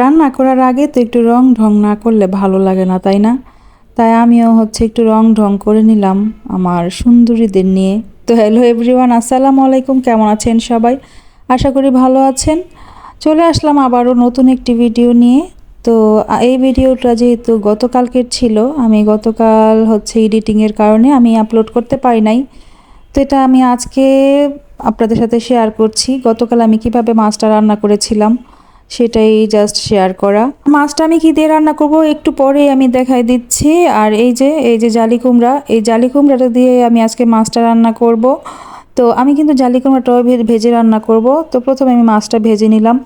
রান্না করার আগে তো একটু রং ঢং না করলে ভালো লাগে না, তাই না? তাই আমিও হচ্ছে একটু রং ঢং করে নিলাম আমার সুন্দরীদের নিয়ে। তো হ্যালো এভরিওয়ান, আসসালামু আলাইকুম, কেমন আছেন সবাই? আশা করি ভালো আছেন। চলে আসলাম আবারও নতুন একটি ভিডিও নিয়ে। তো এই ভিডিওটা যেহেতু গতকালকের ছিল, আমি গতকাল হচ্ছে এডিটিংয়ের কারণে আমি আপলোড করতে পারি নাই। তো এটা আমি আজকে আপনাদের সাথে শেয়ার করছি, গতকাল আমি কীভাবে মাছটা রান্না করেছিলাম। সেটাই জাস্ট শেয়ার করা। মাছটা আমি কি দিয়ে রান্না করব? একটু পরে আমি দেখাই দিচ্ছি। আর এই যে এই যে জালি কুমড়া, এই জালি কুমড়াটা দিয়ে আমি আজকে মাছটা রান্না করব। তো আমি কিন্তু জালি কুমড়াটাও ভেজে রান্না করব। তো প্রথমে আমি মাছটা ভেজে নিলাম।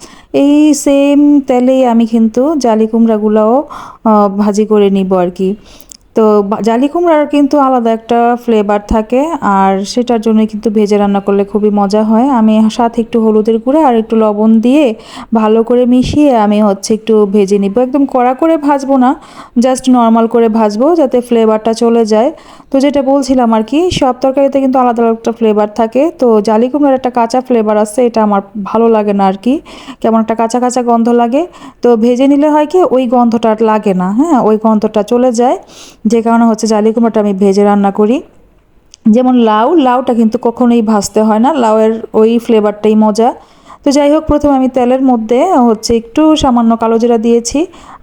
এই সেম তেলেই আমি কিন্তু জালি কুমড়াগুলোও ভাজি করে নিব আর কি। তো জালি কুমড়ার কিন্তু আলাদা একটা ফ্লেভার থাকে, আর সেটার জন্য কিন্তু ভেজে রান্না করলে খুবই মজা হয়। আমি সাথে একটু হলুদের গুঁড়া আর একটু লবণ দিয়ে ভালো করে মিশিয়ে আমি হচ্ছে একটু ভেজে নিব। একদম কড়া করে ভাজবো না জাস্ট নর্মাল করে ভাজবো যাতে ফ্লেভারটা চলে যায়। তো যেটা বলছিলাম আর কি, সব তরকারিতে কিন্তু আলাদা আলাদা ফ্লেভার থাকে। তো জালি কুমড়ার একটা কাঁচা ফ্লেভার আছে, এটা আমার ভালো লাগে না আর কি। কেমন একটা কাঁচা কাঁচা গন্ধ লাগে। তো ভেজে নিলে হয় কি, ওই গন্ধটা লাগে না হ্যাঁ ওই গন্ধটা চলে যায়। যে কারণে হচ্ছে জালি কুমড়াটা আমি ভেজে রান্না করি। যেমন লাউ, লাউটা কিন্তু কখনোই ভাজতে হয় না, লাউয়ের ওই ফ্লেভারটাই মজা। তো যাই হোক, প্রথমে আমি তেলের মধ্যে হচ্ছে একটু সামান্য কালো জিরা দিয়েছি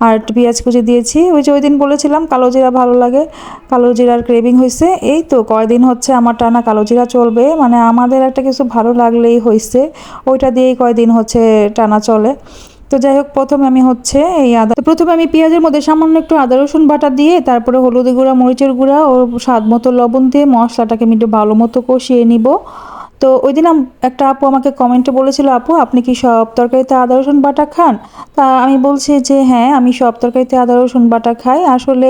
আর পেঁয়াজ কুচি দিয়েছি। ওই যে ওই দিন বলেছিলাম, কালো জিরা ভালো লাগে, কালো জিরার ক্রেভিং হয়েছে এই তো কয়দিন হচ্ছে আমার টানা কালো জিরা চলবে মানে আমাদের একটা কিছু ভালো লাগলেই হয়েছে ওইটা দিয়েই কয়দিন হচ্ছে টানা চলে। তো যাই হোক, প্রথমে আমি হচ্ছে এই আদা তো প্রথমে আমি পেঁয়াজের মধ্যে সামান্য একটু আদা, রসুন বাটা দিয়ে তারপরে হলুদ গুঁড়া, মরিচের গুঁড়া ও স্বাদ মতো লবণ দিয়ে মশলাটাকে আমি একটু ভালো মতো কষিয়ে নিব। তো ওই দিন একটা আপু আমাকে কমেন্টে বলেছিল, আপু, আপনি কি সব তরকারিতে আদা, রসুন, বাটা খান? তা আমি বলছি যে হ্যাঁ আমি সব তরকারিতে আদা, রসুন, বাটা খাই। আসলে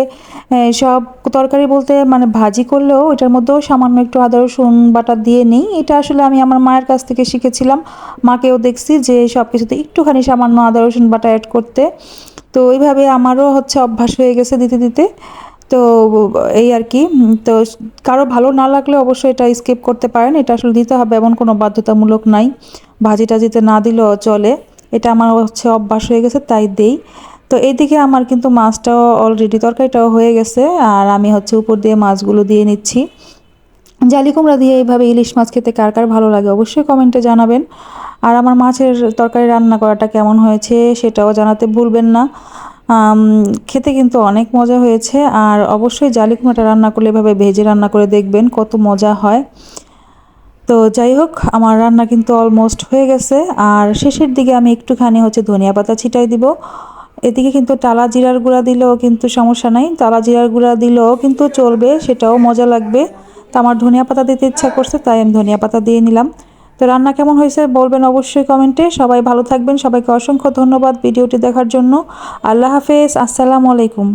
সব তরকারি বলতে মানে ভাজি করলেও এটার মধ্যেও সামান্য একটু আদা, রসুন, বাটা দিয়ে নিই। এটা আসলে আমি আমার মায়ের কাছ থেকে শিখেছিলাম। মাকেও দেখছি যে, সব কিছুতে একটুখানি সামান্য আদা, রসুন, বাটা অ্যাড করতে। তো ওইভাবে আমারও হচ্ছে অভ্যাস হয়ে গেছে দিতে দিতে। তো, এই আর কি। তো কারও ভালো না লাগলে অবশ্যই এটা স্কিপ করতে পারেন। এটা আসলে দিতে হবে, এমন কোনো বাধ্যতামূলক নাই। ভাজি টাজিতে না দিলেও চলে। এটা আমার হচ্ছে অভ্যাস হয়ে গেছে, তাই দেই। তো এইদিকে আমার কিন্তু মাছটাও অলরেডি তরকারিটাও হয়ে গেছে, আর আমি হচ্ছে উপর দিয়ে মাছগুলো দিয়ে নিচ্ছি। জালি কুমড়া দিয়ে এইভাবে ইলিশ মাছ খেতে কার কার ভালো লাগে অবশ্যই কমেন্টে জানাবেন। আর আমার মাছের তরকারি রান্না করাটা কেমন হয়েছে সেটাও জানাতে ভুলবেন না। খেতে কিন্তু অনেক মজা হয়েছে। আর অবশ্যই জালি কুমড়াটা রান্না করলে এভাবে ভেজে রান্না করে দেখবেন কত মজা হয়। তো যাই হোক, আমার রান্না কিন্তু অলমোস্ট হয়ে গেছে। আর শেষের দিকে আমি একটুখানি হচ্ছে ধনিয়া পাতা ছিটাই দিব। এদিকে কিন্তু টালা জিরার গুঁড়া দিলেও কিন্তু সমস্যা নাই। টালা জিরার গুঁড়া দিলেও কিন্তু চলবে, সেটাও মজা লাগবে। তো আমার ধনিয়া পাতা দিতে ইচ্ছা করছে, তাই আমি ধনিয়া পাতা দিয়ে নিলাম। তো রান্না কেমন হয়েছে বলবেন অবশ্যই কমেন্টে। সবাই ভালো থাকবেন। সবাইকে অসংখ্য ধন্যবাদ ভিডিওটি দেখার জন্য। আল্লাহ হাফেজ। আসসালামু আলাইকুম।